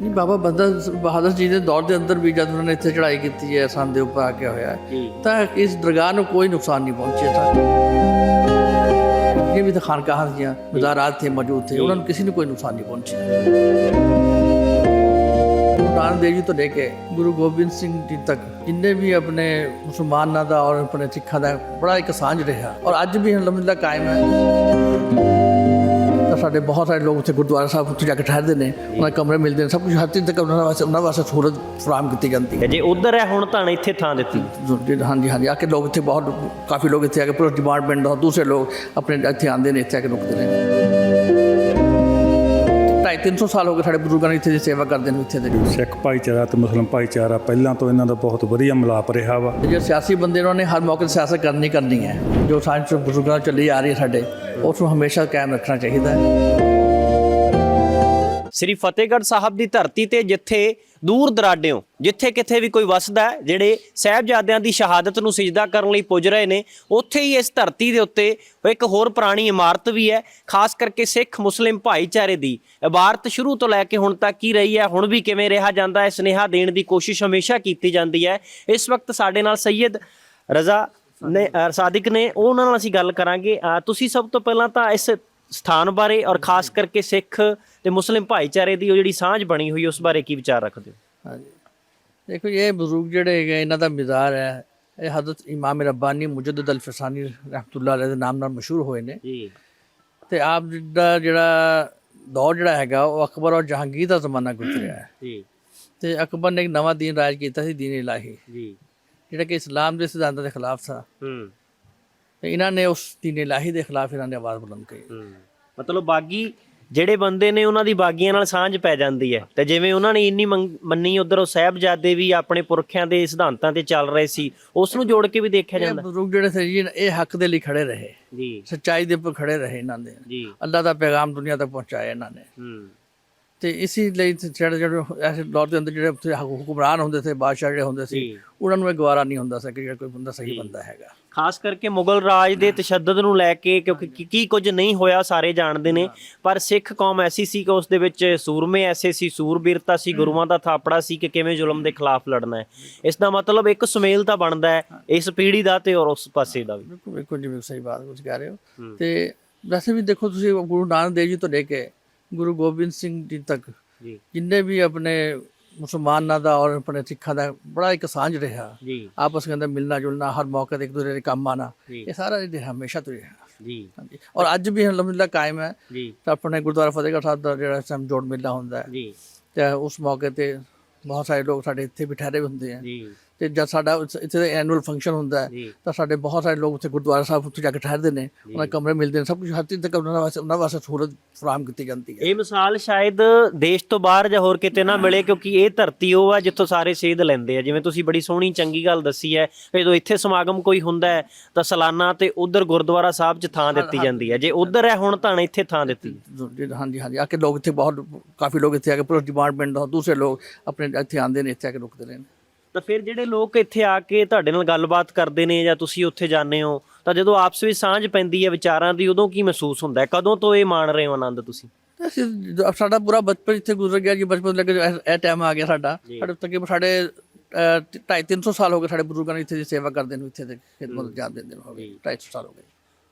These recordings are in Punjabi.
ਨਹੀਂ ਬਾਬਾ ਬੰਦਾ ਬਹਾਦਰ ਜੀ ਦੇ ਦੌਰ ਦੇ ਅੰਦਰ ਵੀ ਜਦ ਉਹਨਾਂ ਨੇ ਇੱਥੇ ਚੜ੍ਹਾਈ ਕੀਤੀ ਹੈ ਸੰਨ ਦੇ ਉੱਪਰ ਆ ਕੇ ਹੋਇਆ ਤਾਂ ਇਸ ਦਰਗਾਹ ਨੂੰ ਕੋਈ ਨੁਕਸਾਨ ਨਹੀਂ ਪਹੁੰਚਿਆ ਤਾਂ। ਇਹ ਵੀ ਤਾਂ ਖਾਨਕਾਹਾਂ ਦੀਆਂ ਮਜ਼ਾਰਾਤ ਥੇ ਮੌਜੂਦ ਥੇ ਉਹਨਾਂ ਨੂੰ ਕਿਸੇ ਨੂੰ ਕੋਈ ਨੁਕਸਾਨ ਨਹੀਂ ਪਹੁੰਚਿਆ। ਗੁਰੂ ਨਾਨਕ ਦੇਵ ਜੀ ਤੋਂ ਲੈ ਕੇ ਗੁਰੂ ਗੋਬਿੰਦ ਸਿੰਘ ਜੀ ਤੱਕ ਜਿੰਨੇ ਵੀ ਆਪਣੇ ਮੁਸਲਮਾਨਾਂ ਦਾ ਔਰ ਆਪਣੇ ਸਿੱਖਾਂ ਦਾ ਬੜਾ ਇੱਕ ਸਾਂਝ ਰਿਹਾ ਔਰ ਅੱਜ ਵੀ ਅਲਹਮਦੁਲਿਲਾ ਕਾਇਮ ਹੈ। ਤਾਂ ਸਾਡੇ ਬਹੁਤ ਸਾਰੇ ਲੋਕ ਉੱਥੇ ਗੁਰਦੁਆਰਾ ਸਾਹਿਬ ਉੱਥੇ ਜਾ ਕੇ ਠਹਿਰਦੇ ਨੇ ਉਹਨਾਂ ਦੇ ਕਮਰੇ ਮਿਲਦੇ ਨੇ ਸਭ ਕੁਝ ਹਰ ਚੀਜ਼ ਤੱਕ ਉਹਨਾਂ ਵਾਸਤੇ ਉਹਨਾਂ ਵਾਸਤੇ ਸਹੂਲਤ ਫਰਾਹਮ ਕੀਤੀ ਜਾਂਦੀ ਹੈ। ਜੇ ਉਧਰ ਹੈ ਹੁਣ ਤਾਂ ਇੱਥੇ ਥਾਂ ਦਿੱਤੀ। ਹਾਂਜੀ ਹਾਂਜੀ ਆ ਕੇ ਲੋਕ ਇੱਥੇ ਬਹੁਤ ਕਾਫੀ ਲੋਕ ਇੱਥੇ ਆ ਕੇ ਪੁਲਿਸ ਡਿਪਾਰਟਮੈਂਟ ਦਾ ਦੂਸਰੇ ਲੋਕ ਆਪਣੇ ਇੱਥੇ ਆਉਂਦੇ ਨੇ ਇੱਥੇ ਆ ਕੇ ਰੁਕਦੇ ਨੇ। ਢਾਈ ਤਿੰਨ ਸੌ ਸਾਲ ਹੋ ਗਏ ਸਾਡੇ ਬਜ਼ੁਰਗਾਂ ਨੇ ਇੱਥੇ ਦੀ ਸੇਵਾ ਕਰਦੇ ਨੇ ਇੱਥੇ ਦੇ ਸਿੱਖ ਭਾਈਚਾਰਾ ਤੇ ਮੁਸਲਮਾਨ ਭਾਈਚਾਰਾ ਪਹਿਲਾਂ ਤੋਂ ਇਹਨਾਂ ਦਾ ਬਹੁਤ ਵਧੀਆ ਮਿਲਾਪ ਰਿਹਾ ਵਾ। ਜੇ ਸਿਆਸੀ ਬੰਦੇ ਉਹਨਾਂ ਨੇ ਹਰ ਮੌਕੇ ਤੇ ਸਿਆਸਤ ਕਰਨੀ ਕਰਨੀ ਹੈ। ਜੋ ਤੋਂ ਬਜ਼ੁਰਗਾਂ ਚੱਲੀ ਆ ਰਹੀ ਹੈ ਸਾਡੇ ਉਸ ਨੂੰ ਹਮੇਸ਼ਾ ਕਾਇਮ ਰੱਖਣਾ ਚਾਹੀਦਾ ਹੈ। ਸ੍ਰੀ ਫਤਿਹਗੜ੍ਹ ਸਾਹਿਬ ਦੀ ਧਰਤੀ ਤੇ ਜਿੱਥੇ ਦੂਰ ਦਰਾਡਿਓਂ ਜਿੱਥੇ ਕਿਥੇ ਵੀ ਕੋਈ ਵਸਦਾ ਜਿਹੜੇ ਸਹਿਬਜ਼ਾਦਿਆਂ ਦੀ ਸ਼ਹਾਦਤ ਨੂੰ ਸਿਜਦਾ ਕਰਨ ਲਈ ਪੁੱਜ ਰਹੇ ਨੇ, ਉੱਥੇ ਹੀ ਇਸ ਧਰਤੀ ਦੇ ਉੱਤੇ ਇੱਕ ਹੋਰ ਪੁਰਾਣੀ ਇਮਾਰਤ ਵੀ ਹੈ, ਖਾਸ ਕਰਕੇ ਸਿੱਖ ਮੁਸਲਿਮ ਭਾਈਚਾਰੇ ਦੀ। ਇਬਾਰਤ ਸ਼ੁਰੂ ਤੋਂ ਲੈ ਕੇ ਹੁਣ ਤੱਕ ਕੀ ਰਹੀ ਹੈ, ਹੁਣ ਵੀ ਕਿਵੇਂ ਰਿਹਾ ਜਾਂਦਾ ਹੈ, ਸੁਨੇਹਾ ਦੇਣ ਦੀ ਕੋਸ਼ਿਸ਼ ਹਮੇਸ਼ਾ ਕੀਤੀ ਜਾਂਦੀ ਹੈ। ਇਸ ਵਕਤ ਸਾਡੇ ਨਾਲ ਸੈਯਦ ਰਜ਼ਾ ਨੇ ਸਾਦਿਕ ਨੇ ਉਹਨਾਂ ਨਾਲ ਅਸੀਂ ਗੱਲ ਕਰਾਂਗੇ। ਤੁਸੀਂ ਸਭ ਤੋਂ ਪਹਿਲਾਂ ਤਾਂ ਇਸ ਸਥਾਨ ਬਾਰੇ ਔਰ ਖਾਸ ਕਰਕੇ ਸਿੱਖ ਤੇ ਮੁਸਲਿਮ ਭਾਈਚਾਰੇ ਦੀ ਉਹ ਜਿਹੜੀ ਸਾਂਝ ਬਣੀ ਹੋਈ ਉਸ ਬਾਰੇ ਕੀ ਵਿਚਾਰ ਰੱਖਦੇ ਹੋ? ਹਾਂਜੀ। ਦੇਖੋ ਇਹ ਬਜ਼ੁਰਗ ਜਿਹੜੇ ਹੈਗੇ ਇਹਨਾਂ ਦਾ ਮਿਜ਼ਾਰ ਹੈ। ਇਹ ਹਜ਼ਰਤ ਇਮਾਮ ਰੱਬਾਨੀ ਮੁਜੱਦਦ ਅਲ-ਫਸਾਨੀ ਰਹਿਮਤੁল্লাਹ ਅਲੈਹ ਦੇ ਨਾਮ ਨਾਲ ਮਸ਼ਹੂਰ ਹੋਏ ਨੇ। ਜੀ। ਤੇ ਆਪ ਦਾ ਜਿਹੜਾ ਦੌਰ ਜਿਹੜਾ ਹੈਗਾ ਉਹ ਅਕਬਰ ਔਰ ਜਹਾਂਗੀਰ ਦਾ ਜ਼ਮਾਨਾ ਗੁਜ਼ਰਿਆ ਹੈ। ਜੀ। ਤੇ ਅਕਬਰ ਨੇ ਇੱਕ ਨਵਾਂ ਦੀਨ ਰਾਜ ਕੀਤਾ ਸੀ ਦੀਨ ਇਲਾਹੀ। ਜੀ। ਜਿਹੜਾ ਕਿ ਇਸਲਾਮ ਦੇ ਸਿਧਾਂਤਾਂ ਦੇ ਖਿਲਾਫ ਸੀ। ਹੂੰ। ਤੇ ਇਹਨਾਂ ਨੇ ਉਸ ਦੀਨ ਇਲਾਹੀ ਦੇ ਖਿਲਾਫ ਇਹਨਾਂ ਨੇ ਆਵਾਜ਼ ਬੁਲੰਦ ਕੀਤੀ ਹੂੰ। ਮਤਲਬ ਬਾਗੀ ਜਿਹੜੇ ਬੰਦੇ ਨੇ ਉਹਨਾਂ ਦੀ ਬਾਗੀਆਂ ਨਾਲ ਸਾਂਝ ਪੈ ਜਾਂਦੀ ਹੈ। ਤੇ ਜਿਵੇਂ ਉਹਨਾਂ ਨੇ ਇੰਨੀ ਮੰਨੀ ਉਧਰ ਉਹ ਸਾਹਿਬਜ਼ਾਦੇ ਵੀ ਆਪਣੇ ਪੁਰਖਿਆਂ ਦੇ ਸਿਧਾਂਤਾਂ ਤੇ ਚੱਲ ਰਹੇ ਸੀ ਉਸ ਨੂੰ ਜੋੜ ਕੇ ਵੀ ਦੇਖਿਆ ਜਾਂਦਾ। ਬਜ਼ੁਰਗ ਜਿਹੜੇ ਸੀ ਜੀ ਇਹ ਹੱਕ ਦੇ ਲਈ ਖੜੇ ਰਹੇ। ਜੀ। ਸੱਚਾਈ ਦੇ ਉੱਪਰ ਖੜੇ ਰਹੇ ਇਹਨਾਂ ਦੇ। ਜੀ। ਅੱਲਾਹ ਦਾ ਪੈਗਾਮ ਦੁਨੀਆ ਤੱਕ ਪਹੁੰਚਾਇਆ ਇਹਨਾਂ ਨੇ। ਹੂੰ। ਤੇ ਇਸੇ ਲਈ ਜਿਹੜੇ ਜਿਹੜੇ ਐਸੇ ਦੌਰ ਦੇ ਅੰਦਰ ਜਿਹੜੇ ਉੱਥੇ ਹੁਕਮਰਾਨ ਹੁੰਦੇ ਸੀ ਬਾਦਸ਼ਾਹ ਜਿਹੜੇ ਹੁੰਦੇ ਸੀ ਜੀ। ਉਹਨਾਂ ਨੂੰ ਇਹ ਗਵਾਰਾ ਨਹੀਂ ਹੁੰਦਾ ਸੀ ਕਿ ਜਿਹੜਾ ਕੋਈ ਬੰਦਾ ਸਹੀ ਬੰਦਾ ਹੈਗਾ। ਖਾਸ ਕਰਕੇ ਮੁਗਲ ਰਾਜ ਦੇ ਤਸ਼ੱਦਦ ਨੂੰ ਲੈ ਕੇ ਕਿਉਂਕਿ ਕੀ- ਕੁਝ ਨਹੀਂ ਹੋਇਆ ਸਾਰੇ ਜਾਣਦੇ ਨੇ। ਪਰ ਸਿੱਖ ਕੌਮ ਐਸੀ ਸੀ ਕਿ ਉਸ ਦੇ ਵਿੱਚ ਸੂਰਮੇ ਐਸੇ ਸੀ ਸੂਰਬੀਰਤਾ ਸੀ ਗੁਰੂਆਂ ਦਾ ਥਾਪੜਾ ਸੀ ਕਿ ਕਿਵੇਂ ਜ਼ੁਲਮ ਦੇ ਖਿਲਾਫ ਲੜਨਾ ਹੈ। ਇਸ ਦਾ ਮਤਲਬ ਇੱਕ ਸੁਮੇਲ ਤਾਂ ਬਣਦਾ ਹੈ ਇਸ ਪੀੜ੍ਹੀ ਦਾ ਤੇ ਔਰ ਉਸ ਪਾਸੇ ਦਾ ਵੀ। ਬਿਲਕੁਲ ਬਿਲਕੁਲ ਜਿਵੇਂ ਸਹੀ ਬਾਤ ਕੁਝ ਕਹਿ ਰਹੇ ਹੋ। ਤੇ ਵੈਸੇ ਵੀ ਦੇਖੋ ਤੁਸੀਂ ਗੁਰੂ ਨਾਨਕ ਦੇਵ ਜੀ ਤੋਂ ਲੈ ਕੇ ਗੁਰੂ ਗੋਬਿੰਦ ਸਿੰਘ ਜੀ ਤੱਕ ਜੀ। ਜਿੰਨੇ ਵੀ ਆਪਣੇ ਮੁਸਲਮਾਨਾਂ ਦਾ ਔਰ ਆਪਣੇ ਸਿੱਖਾਂ ਦਾ ਬੜਾ ਇੱਕ ਸਾਂਝ ਰਿਹਾ। ਜੀ। ਆਪਸ ਅੰਦਰ ਮਿਲਣਾ ਜੁਲਣਾ ਹਰ ਮੌਕੇ ਤੇ ਇੱਕ ਦੂਜੇ ਦੇ ਕੰਮ ਆਣਾ। ਇਹ ਸਾਰਾ ਇਹ ਹਮੇਸ਼ਾ ਤੋਂ ਰਿਹਾ। ਜੀ। ਔਰ ਅੱਜ ਵੀ ਅਲਹਮਦੁਲਿਲਾ ਕਾਇਮ ਹੈ। ਜੀ। ਤਾਂ ਆਪਣੇ ਗੁਰਦੁਆਰਾ ਫਤਿਹਗੜ੍ਹ ਸਾਹਿਬ ਦਾ ਜਿਹੜਾ ਸਮ ਜੋੜ ਮੇਲਾ ਹੁੰਦਾ ਹੈ। ਜੀ। ਤੇ ਉਸ ਮੌਕੇ ਤੇ ਬਹੁਤ ਸਾਰੇ ਲੋਕ ਸਾਡੇ ਇੱਥੇ ਵੀ ਠਹਿਰੇ ਹੁੰਦੇ ਆ। ਜੀ। ਤੇ ਜਦ ਸਾਡਾ ਇੱਥੇ ਦਾ ਐਨੂਅਲ ਫੰਕਸ਼ਨ ਹੁੰਦਾ ਹੈ ਤਾਂ ਸਾਡੇ ਬਹੁਤ ਸਾਰੇ ਲੋਕ ਉੱਥੇ ਗੁਰਦੁਆਰਾ ਸਾਹਿਬ ਉੱਥੇ ਜਾ ਕੇ ਠਹਿਰਦੇ ਨੇ ਉਹਨਾਂ ਕਮਰੇ ਮਿਲਦੇ ਨੇ ਸਭ ਕੁਝ ਹਰ ਚੀਜ਼ ਤੱਕ ਉਹਨਾਂ ਵਾਸਤੇ ਉਹਨਾਂ ਵਾਸਤੇ ਸਹੂਲਤ ਫਰਾਹਮ ਕੀਤੀ ਜਾਂਦੀ ਹੈ। ਇਹ ਮਿਸਾਲ ਸ਼ਾਇਦ ਦੇਸ਼ ਤੋਂ ਬਾਹਰ ਜਾਂ ਹੋਰ ਕਿਤੇ ਨਾ ਮਿਲੇ ਕਿਉਂਕਿ ਇਹ ਧਰਤੀ ਉਹ ਆ ਜਿੱਥੋਂ ਸਾਰੇ ਸੇਧ ਲੈਂਦੇ ਆ। ਜਿਵੇਂ ਤੁਸੀਂ ਬੜੀ ਸੋਹਣੀ ਚੰਗੀ ਗੱਲ ਦੱਸੀ ਹੈ ਜਦੋਂ ਇੱਥੇ ਸਮਾਗਮ ਕੋਈ ਹੁੰਦਾ ਹੈ ਤਾਂ ਸਾਲਾਨਾ ਤੇ ਉਧਰ ਗੁਰਦੁਆਰਾ ਸਾਹਿਬ 'ਚ ਥਾਂ ਦਿੱਤੀ ਜਾਂਦੀ ਹੈ। ਜੇ ਉਧਰ ਹੈ ਹੁਣ ਤਾਂ ਇੱਥੇ ਥਾਂ ਦਿੱਤੀ ਹਾਂਜੀ ਹਾਂਜੀ। ਆ ਕੇ ਲੋਕ ਇੱਥੇ ਬਹੁਤ ਕਾਫੀ ਲੋਕ ਇੱਥੇ ਆ ਕੇ ਪੁਲਿਸ ਡਿਪਾਰਟਮੈਂਟ ਦਾ ਦੂਸਰੇ ਲੋਕ ਆਪਣੇ ਇੱਥੇ ਆਉਂਦੇ ਨੇ ਇੱਥੇ ਆ ਕੇ ਰੁਕਦੇ ਨੇ। ਤਾਂ ਫਿਰ ਜਿਹੜੇ ਲੋਕ ਇੱਥੇ ਆ ਕੇ ਤੁਹਾਡੇ ਨਾਲ ਗੱਲਬਾਤ ਕਰਦੇ ਨੇ ਜਾਂ ਤੁਸੀਂ ਉੱਥੇ ਜਾਂਦੇ ਹੋ ਤਾਂ ਜਦੋਂ ਆਪਸ ਵਿੱਚ ਸਾਂਝ ਪੈਂਦੀ ਹੈ ਵਿਚਾਰਾਂ ਦੀ ਉਦੋਂ ਕੀ ਮਹਿਸੂਸ ਹੁੰਦਾ ਹੈ? ਕਦੋਂ ਤੋਂ ਇਹ ਮਾਣ ਰਹੇ ਹੋ ਆਨੰਦ ਤੁਸੀਂ? ਅਸੀਂ ਸਾਡਾ ਪੂਰਾ ਬਚਪਨ ਇੱਥੇ ਗੁਜ਼ਰ ਗਿਆ ਜੀ ਬਚਪਨ ਲੱਗੇ ਇਹ ਟਾਈਮ ਆ ਗਿਆ ਸਾਡਾ। ਸਾਡੇ ਤਕਰੀਬਨ ਸਾਡੇ 250 ਸਾਲ ਹੋ ਗਏ ਸਾਡੇ ਬਜ਼ੁਰਗਾਂ ਨੇ ਇੱਥੇ ਦੀ ਸੇਵਾ ਕਰਦੇ ਨੂੰ ਇੱਥੇ ਦੇ ਖਿਦਮਤ ਜਾਣ ਦਿੰਦੇ ਨੂੰ ਹੋ ਗਏ 250 ਸਾਲ ਹੋ ਗਏ।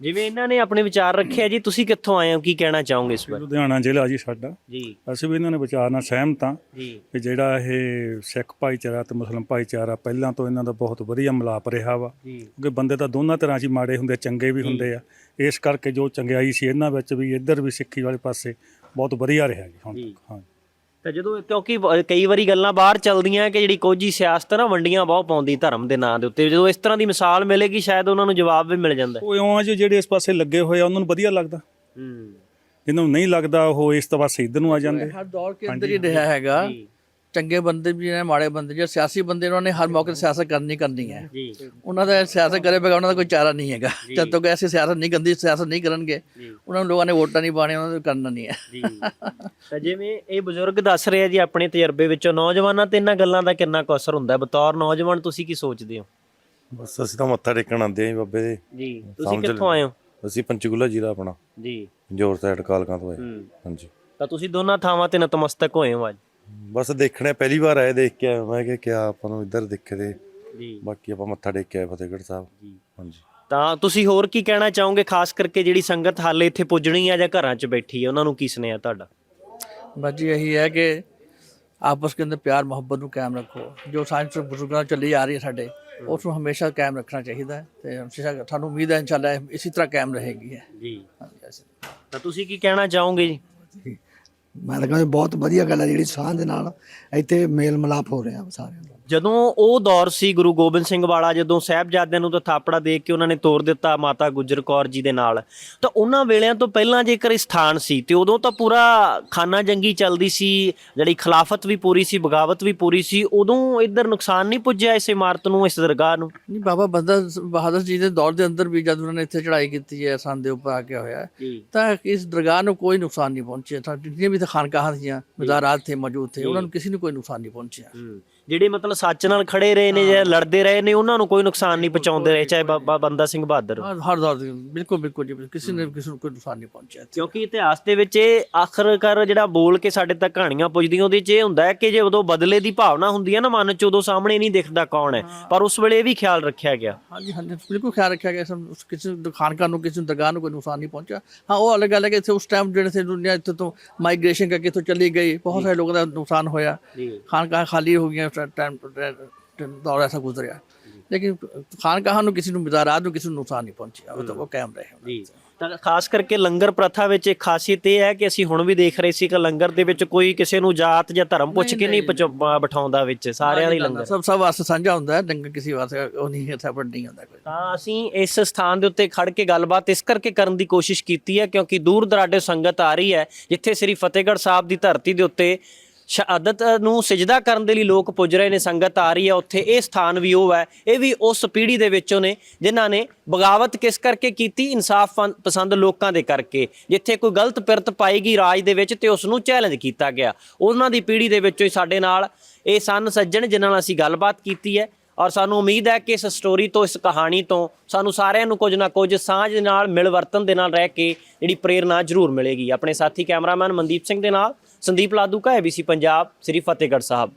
ਜਿਵੇਂ ਇਹਨਾਂ ਨੇ ਆਪਣੇ ਵਿਚਾਰ ਰੱਖੇ ਆ ਜੀ ਤੁਸੀਂ ਕਿੱਥੋਂ ਆਏ ਹੋ? ਕੀ ਕਹਿਣਾ ਚਾਹੋਗੇ ਇਸ ਬਾਰੇ? ਲੁਧਿਆਣਾ ਜ਼ਿਲ੍ਹਾ ਜੀ ਸਾਡਾ। ਜੀ। ਅਸੀਂ ਵੀ ਇਹਨਾਂ ਦੇ ਵਿਚਾਰ ਨਾਲ ਸਹਿਮਤ ਹਾਂ ਜੀ। ਕਿ ਜਿਹੜਾ ਇਹ ਸਿੱਖ ਭਾਈਚਾਰਾ ਤੇ ਮੁਸਲਮਾਨ ਭਾਈਚਾਰਾ ਪਹਿਲਾਂ ਤੋਂ ਇਹਨਾਂ ਦਾ ਬਹੁਤ ਵਧੀਆ ਮਿਲਾਪ ਰਿਹਾ ਵਾ। ਕਿਉਂਕਿ ਬੰਦੇ ਤਾਂ ਦੋਨਾਂ ਤਰ੍ਹਾਂ 'ਚ ਮਾੜੇ ਹੁੰਦੇ ਚੰਗੇ ਵੀ ਹੁੰਦੇ ਆ। ਇਸ ਕਰਕੇ ਜੋ ਚੰਗਿਆਈ ਸੀ ਇਹਨਾਂ ਵਿੱਚ ਵੀ ਇੱਧਰ ਵੀ ਸਿੱਖੀ ਵਾਲੇ ਪਾਸੇ ਬਹੁਤ ਵਧੀਆ ਰਿਹਾ ਜੀ ਹੁਣ ਜੀ। ਤੱਕ ਹਾਂ ਤਾਂ ਜਦੋਂ ਕਿਉਂਕਿ ਕਈ ਵਾਰੀ ਗੱਲਾਂ ਬਾਹਰ ਚੱਲਦੀਆਂ ਕਿ ਜਿਹੜੀ ਕੋਝੀ ਸਿਆਸਤ ਨਾ ਵੰਡੀਆਂ ਬਹੁਤ ਪਾਉਂਦੀ ਧਰਮ ਦੇ ਨਾਂ ਦੇ ਉੱਤੇ। ਜਦੋਂ ਇਸ ਤਰ੍ਹਾਂ ਦੀ ਮਿਸਾਲ ਮਿਲੇਗੀ ਸ਼ਾਇਦ ਉਹਨਾਂ ਨੂੰ ਜਵਾਬ ਵੀ ਮਿਲ ਜਾਂਦਾ। ਉਹ ਇਉਂ ਆ ਜੀ ਜਿਹੜੇ ਇਸ ਪਾਸੇ ਲੱਗੇ ਹੋਏ ਆ ਉਹਨਾਂ ਨੂੰ ਵਧੀਆ ਲੱਗਦਾ। ਹੂੰ। ਜਿਹਨਾਂ ਨੂੰ ਨਹੀਂ ਲੱਗਦਾ ਉਹ ਇਸ ਤੋਂ ਪਾਸੇ ਇੱਧਰ ਨੂੰ ਆ ਜਾਂਦੇ। ਹਰ ਦੌਰ ਕੇ ਅੰਦਰ ਹੀ ਰਿਹਾ ਹੈਗਾ। ਚੰਗੇ ਬੰਦੇ ਵੀ ਨੇ ਮਾੜੇ ਬੰਦੇ ਜਿਹੜੇ ਸਿਆਸੀ ਬੰਦੇ ਉਹਨਾਂ ਨੇ ਹਰ ਮੌਕੇ ਤੇ ਸਿਆਸਤ ਕਰਨੀ ਕਰਨੀ ਹੈ। ਜੀ। ਉਹਨਾਂ ਦਾ ਸਿਆਸਤ ਕਰੇ ਬਗੈਰ ਉਹਨਾਂ ਦਾ ਕੋਈ ਚਾਰਾ ਨਹੀਂ ਹੈਗਾ। ਜਦ ਤੱਕ ਐਸੀ ਸਿਆਸਤ ਨਹੀਂ ਗੰਦੀ ਸਿਆਸਤ ਨਹੀਂ ਕਰਨਗੇ ਜੀ। ਉਹਨਾਂ ਨੂੰ ਲੋਕਾਂ ਨੇ ਵੋਟਾਂ ਨਹੀਂ ਪਾਣੀਆਂ ਉਹਨਾਂ ਨੂੰ ਕਰਨਾ ਨਹੀਂ ਹੈ। ਜੀ। ਤਾਂ ਜਿਵੇਂ ਇਹ ਬਜ਼ੁਰਗ ਦੱਸ ਰਹੇ ਆ ਜੀ ਆਪਣੇ ਤਜਰਬੇ ਵਿੱਚੋਂ ਨੌਜਵਾਨਾਂ ਤੇ ਇਹਨਾਂ ਗੱਲਾਂ ਦਾ ਕਿੰਨਾ ਕੁ ਅਸਰ ਹੁੰਦਾ? ਬਤੌਰ ਨੌਜਵਾਨ ਤੁਸੀਂ ਕੀ ਸੋਚਦੇ ਹੋ? ਬਸ ਅਸੀਂ ਤਾਂ ਮੱਥਾ ਟੇਕਣ ਆਉਂਦੇ ਆਂ ਜੀ ਬਾਬੇ ਦੇ। ਜੀ। ਤੁਸੀਂ ਕਿੱਥੋਂ ਆਏ ਹੋ? ਅਸੀਂ ਪੰਚਕੂਲਾ ਜ਼ਿਲ੍ਹਾ ਆਪਣਾ। ਜੀ। ਜੋਰ ਸਾਈਡ ਕਾਲਕਾਂ ਤੋਂ ਆਏ। ਹੂੰ। ਹਾਂਜੀ। ਤਾਂ ਤੁਸੀਂ ਦੋਨਾਂ ਥਾਵਾਂ ਤੇ ਨਤਮਸਤਕ ਹੋਏ ਹੋ ਅੱਜ? ਬਸ ਦੇਖਣੇ ਪਹਿਲੀ ਵਾਰ ਆਏ ਦੇਖ ਕੇ ਮੈਂ ਕਿ ਕਿਆ ਆਪਾਂ ਨੂੰ ਇੱਧਰ ਦਿਖਦੇ। ਜੀ। ਬਾਕੀ ਆਪਾਂ ਮੱਥਾ ਟੇਕ ਕੇ ਫਤਿਹਗੜ੍ਹ ਸਾਹਿਬ। ਹਾਂਜੀ। ਤਾਂ ਤੁਸੀਂ ਹੋਰ ਕੀ ਕਹਿਣਾ ਚਾਹੋਗੇ ਖਾਸ ਕਰਕੇ ਜਿਹੜੀ ਸੰਗਤ ਹਾਲੇ ਇੱਥੇ ਪੁੱਜਣੀ ਆ ਜਾਂ ਘਰਾਂ 'ਚ ਬੈਠੀ ਆ? ਉਹਨਾਂ ਨੂੰ ਕੀ ਸੁਨੇਹਾ ਤੁਹਾਡਾ? ਬਸ ਜੀ ਇਹੀ ਹੈ ਕਿ ਆਪਸ ਦੇ ਅੰਦਰ ਪਿਆਰ ਮੁਹੱਬਤ ਨੂੰ ਕਾਇਮ ਰੱਖੋ। ਜੋ ਸਾਇੰਸ ਬਜ਼ੁਰਗਾਂ ਚੱਲੀ ਆ ਰਹੀ ਹੈ ਸਾਡੇ ਉਸ ਨੂੰ ਹਮੇਸ਼ਾ ਕਾਇਮ ਰੱਖਣਾ ਚਾਹੀਦਾ ਹੈ ਤੇ ਹਮੇਸ਼ਾ ਤੁਹਾਨੂੰ ਉਮੀਦ ਹੈ ਇਨਸ਼ਾਅੱਲਾ ਇਸੇ ਤਰ੍ਹਾਂ ਕਾਇਮ ਰਹੇਗੀ ਹੈ। ਜੀ। ਤਾਂ ਤੁਸੀਂ ਕੀ ਕਹਿਣਾ ਚਾਹੋਗੇ ਜੀ। ਮੈਂ ਤਾਂ ਕਹਿੰਦਾ ਬਹੁਤ ਵਧੀਆ ਗੱਲ ਹੈ ਜਿਹੜੀ ਸਾਂਝ ਦੇ ਨਾਲ ਇੱਥੇ ਮੇਲ ਮਿਲਾਪ ਹੋ ਰਿਹਾ ਸਾਰਿਆਂ ਦਾ ਜਦੋਂ ਉਹ ਦੌਰ ਸੀ ਗੁਰੂ ਗੋਬਿੰਦ ਸਿੰਘ ਵਾਲਾ ਜਦੋਂ ਸਾਹਿਬਜ਼ਾਦਿਆਂ ਨੂੰ ਤਾਂ ਥਾਪੜਾ ਦੇ ਕੇ ਉਹਨਾਂ ਨੇ ਤੋਰ ਦਿੱਤਾ ਮਾਤਾ ਗੁਜਰ ਕੌਰ ਜੀ ਦੇ ਨਾਲ ਤਾਂ ਉਹਨਾਂ ਵੇਲਿਆਂ ਤੋਂ ਪਹਿਲਾਂ ਜੇਕਰ ਇਹ ਸਥਾਨ ਸੀ ਤੇ ਉਦੋਂ ਤਾਂ ਪੂਰਾ ਖਾਨਾ ਜੰਗੀ ਚੱਲਦੀ ਸੀ ਜਿਹੜੀ ਖਿਲਾਫਤ ਵੀ ਪੂਰੀ ਸੀ ਬਗਾਵਤ ਵੀ ਪੂਰੀ ਸੀ ਉਦੋਂ ਇੱਧਰ ਨੁਕਸਾਨ ਨਹੀਂ ਪੁੱਜਿਆ ਇਸ ਇਮਾਰਤ ਨੂੰ ਇਸ ਦਰਗਾਹ ਨੂੰ? ਨਹੀਂ ਬਾਬਾ ਬੰਦਾ ਬਹਾਦਰ ਜੀ ਦੇ ਦੌਰ ਦੇ ਅੰਦਰ ਵੀ ਜਦ ਉਹਨਾਂ ਨੇ ਇੱਥੇ ਚੜ੍ਹਾਈ ਕੀਤੀ ਹੈ ਸੰਨ ਦੇ ਉੱਪਰ ਆ ਕੇ ਹੋਇਆ ਤਾਂ ਇਸ ਦਰਗਾਹ ਨੂੰ ਕੋਈ ਨੁਕਸਾਨ ਨਹੀਂ ਪਹੁੰਚਿਆ ਤਾਂ ਜਿੰਨੀਆਂ ਵੀ ਤਾਂ ਖਾਨਕਾਹਾਂ ਸੀਆਂ ਮਜ਼ਾਰਾਤ ਥੇ ਮੌਜੂਦ ਥੇ ਉਹਨਾਂ ਨੂੰ ਕਿਸੇ ਨੂੰ ਕੋਈ ਨੁਕਸਾਨ ਨਹੀਂ ਪਹੁੰਚਿਆ। ਜਿਹੜੇ ਮਤਲਬ ਸੱਚ ਨਾਲ ਖੜੇ ਰਹੇ ਨੇ ਜਾਂ ਲੜਦੇ ਰਹੇ ਨੇ ਉਹਨਾਂ ਨੂੰ ਕੋਈ ਨੁਕਸਾਨ ਨਹੀਂ ਪਹੁੰਚਾਉਂਦੇ ਰਹੇ ਚਾਹੇ ਬਾਬਾ ਬੰਦਾ ਸਿੰਘ ਬਹਾਦਰ ਹਰ ਹਰ ਦੌਰ ਬਿਲਕੁਲ ਬਿਲਕੁਲ ਜੀ ਕਿਸੇ ਨੇ ਕਿਸੇ ਨੂੰ ਕੋਈ ਨੁਕਸਾਨ ਨਹੀਂ ਪਹੁੰਚਿਆ ਕਿਉਂਕਿ ਇਤਿਹਾਸ ਦੇ ਵਿੱਚ ਇਹ ਆਖਰਕਾਰ ਜਿਹੜਾ ਬੋਲ ਕੇ ਸਾਡੇ ਤੱਕ ਕਹਾਣੀਆਂ ਪੁੱਜਦੀਆਂ ਉਹਦੇ 'ਚ ਇਹ ਹੁੰਦਾ ਹੈ ਕਿ ਜੇ ਉਦੋਂ ਬਦਲੇ ਦੀ ਭਾਵਨਾ ਹੁੰਦੀ ਹੈ ਨਾ ਮਨ 'ਚ ਉਦੋਂ ਸਾਹਮਣੇ ਨਹੀਂ ਦਿਖਦਾ ਕੌਣ ਹੈ। ਪਰ ਉਸ ਵੇਲੇ ਇਹ ਵੀ ਖਿਆਲ ਰੱਖਿਆ ਗਿਆ। ਹਾਂਜੀ ਹਾਂਜੀ ਬਿਲਕੁਲ ਖਿਆਲ ਰੱਖਿਆ ਗਿਆ ਸਭ ਉਸ ਕਿਸੇ ਖਾਨਕਾ ਨੂੰ ਕਿਸੇ ਦਰਗਾਹ ਨੂੰ ਕੋਈ ਨੁਕਸਾਨ ਨਹੀਂ ਪਹੁੰਚਿਆ। ਹਾਂ ਉਹ ਅਲੱਗ ਗੱਲ ਹੈ ਕਿ ਇੱਥੇ ਉਸ ਟਾਈਮ ਜਿਹੜੇ ਸੇ ਦੁਨੀਆ ਇੱਥੇ ਤੋਂ ਮਾਈਗ੍ਰੇਸ਼ਨ ਕਰਕੇ ਇੱਥੋਂ ਚਲੀ ਗਈ ਬਹੁਤ ਸਾਰੇ ਲੋਕਾਂ ਦਾ ਨੁਕਸਾਨ ਹੋਇਆ। ਖਾਨਕਾ ਖਾਲੀ ਹੋ ਗਈਆਂ ਟਾਈਮ ਦੌਰ ਐਸਾ ਗੁਜ਼ਰਿਆ। ਲੇਕਿਨ ਖਾਨਕਾਹਾਂ ਨੂੰ ਕਿਸੇ ਨੂੰ ਮਜ਼ਾਰਾਤ ਨੂੰ ਕਿਸੇ ਨੂੰ ਨੁਕਸਾਨ ਨਹੀਂ ਪਹੁੰਚਿਆ। ਉਹ ਤਾਂ ਉਹ ਕਾਇਮ ਰਹੇ ਜੀ। ਤਾਂ ਖਾਸ ਕਰਕੇ ਲੰਗਰ ਪ੍ਰਥਾ ਵਿੱਚ ਇੱਕ ਖਾਸੀਅਤ ਇਹ ਹੈ ਕਿ ਅਸੀਂ ਹੁਣ ਵੀ ਦੇਖ ਰਹੇ ਸੀ ਕਿ ਲੰਗਰ ਦੇ ਵਿੱਚ ਕੋਈ ਕਿਸੇ ਨੂੰ ਜਾਤ ਜਾਂ ਧਰਮ ਪੁੱਛ ਕੇ ਨਹੀਂ ਬਿਠਾਉਂਦਾ ਵਿੱਚ। ਸਾਰਿਆਂ ਲਈ ਲੰਗਰ। ਸਭ ਸਭ ਵਾਸਤੇ ਸਾਂਝਾ ਹੁੰਦਾ ਹੈ। ਲੰਗਰ ਕਿਸੇ ਵਾਸਤੇ ਉਹ ਨਹੀਂ ਸੈਪਰੇਟ ਨਹੀਂ ਹੁੰਦਾ ਕੋਈ। ਤਾਂ ਅਸੀਂ ਇਸ ਸਥਾਨ ਦੇ ਉੱਤੇ ਖੜ ਕੇ ਗੱਲਬਾਤ ਇਸ ਕਰਕੇ ਕਰਨ ਦੀ ਕੋਸ਼ਿਸ਼ ਕੀਤੀ ਹੈ ਕਿਉਂਕਿ ਦੂਰ ਦਰਾਡੇ ਸੰਗਤ ਆ ਰਹੀ ਹੈ ਜਿੱਥੇ ਸ੍ਰੀ ਫਤਿਹਗੜ੍ਹ ਸਾਹਿਬ ਦੀ ਧਰਤੀ ਦੇ ਉੱਤੇ ਸ਼ਹਾਦਤ ਨੂੰ ਸਜਦਾ ਕਰਨ ਦੇ ਲਈ ਲੋਕ ਪੁੱਜ ਰਹੇ ਨੇ, ਸੰਗਤ ਆ ਰਹੀ ਹੈ ਉੱਥੇ। ਇਹ ਸਥਾਨ ਵੀ ਉਹ ਹੈ, ਇਹ ਵੀ ਉਸ ਪੀੜ੍ਹੀ ਦੇ ਵਿੱਚੋਂ ਨੇ, ਜਿਨ੍ਹਾਂ ਨੇ ਬਗਾਵਤ ਕਿਸ ਕਰਕੇ ਕੀਤੀ? ਇਨਸਾਫ ਪੰ- ਪਸੰਦ ਲੋਕਾਂ ਦੇ ਕਰਕੇ। ਜਿੱਥੇ ਕੋਈ ਗਲਤ ਪਿਰਤ ਪਾਏਗੀ ਰਾਜ ਦੇ ਵਿੱਚ ਤੇ ਉਸ ਨੂੰ ਚੈਲੰਜ ਕੀਤਾ ਗਿਆ। ਉਹਨਾਂ ਦੀ ਪੀੜ੍ਹੀ ਦੇ ਵਿੱਚੋਂ ਹੀ ਸਾਡੇ ਨਾਲ ਇਹ ਸਨ ਸੱਜਣ, ਜਿਨ੍ਹਾਂ ਨਾਲ ਅਸੀਂ ਗੱਲਬਾਤ ਕੀਤੀ ਹੈ। ਔਰ ਸਾਨੂੰ ਉਮੀਦ ਹੈ ਕਿ ਇਸ ਸਟੋਰੀ ਤੋਂ, ਇਸ ਕਹਾਣੀ ਤੋਂ ਸਾਨੂੰ ਸਾਰਿਆਂ ਨੂੰ ਕੁਝ ਨਾ ਕੁਝ ਸਾਂਝ ਦੇ ਨਾਲ ਮਿਲਵਰਤਨ ਦੇ ਨਾਲ ਰਹਿ ਕੇ ਜਿਹੜੀ ਪ੍ਰੇਰਨਾ ਜ਼ਰੂਰ ਮਿਲੇਗੀ। ਆਪਣੇ ਸਾਥੀ ਕੈਮਰਾਮੈਨ ਮਨਦੀਪ ਸਿੰਘ ਦੇ ਨਾਲ ਸੰਦੀਪ ਲਾਦੂ ਕਾ ABC ਪੰਜਾਬ ਸ੍ਰੀ ਫਤਿਹਗੜ੍ਹ ਸਾਹਿਬ।